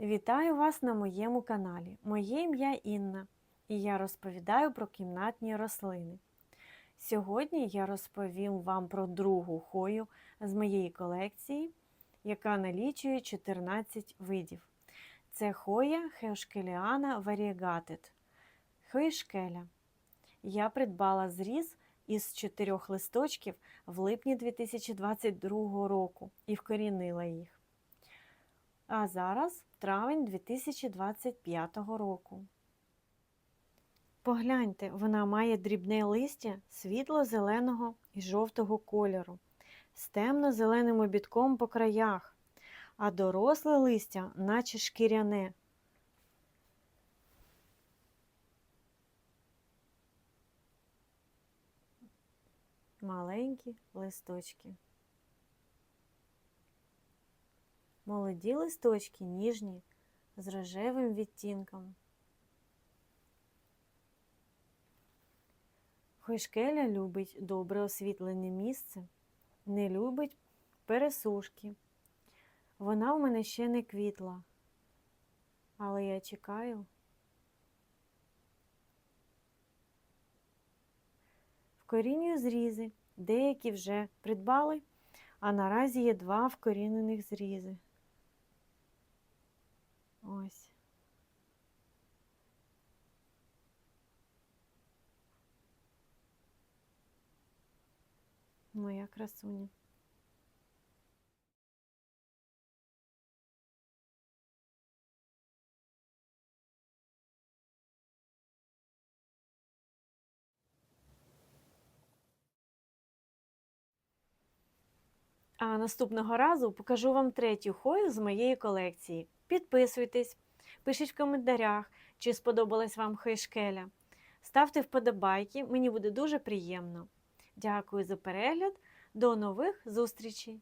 Вітаю вас на моєму каналі. Моє ім'я Інна, і я розповідаю про кімнатні рослини. Сьогодні я розповім вам про другу хою з моєї колекції, яка налічує 14 видів. Це хоя Хеошкеліана variegated. Хойшкеля. Я придбала зріз із чотирьох листочків в липні 2022 року і вкорінила їх. А зараз травень 2025 року. Погляньте, вона має дрібне листя світло-зеленого і жовтого кольору з темно-зеленим обідком по краях, а доросле листя, наче шкіряне. Маленькі листочки. Молоді листочки ніжні, з рожевим відтінком. Хойшкеля любить добре освітлене місце, не любить пересушки. Вона в мене ще не квітла, але я чекаю. Вкорінюю зрізи, деякі вже придбали, а наразі є два вкорінених зрізи. Ось. Моя красуня. А наступного разу покажу вам третю хою з моєї колекції. Підписуйтесь, пишіть в коментарях, чи сподобалась вам хойшкеля. Ставте вподобайки, мені буде дуже приємно. Дякую за перегляд. До нових зустрічей!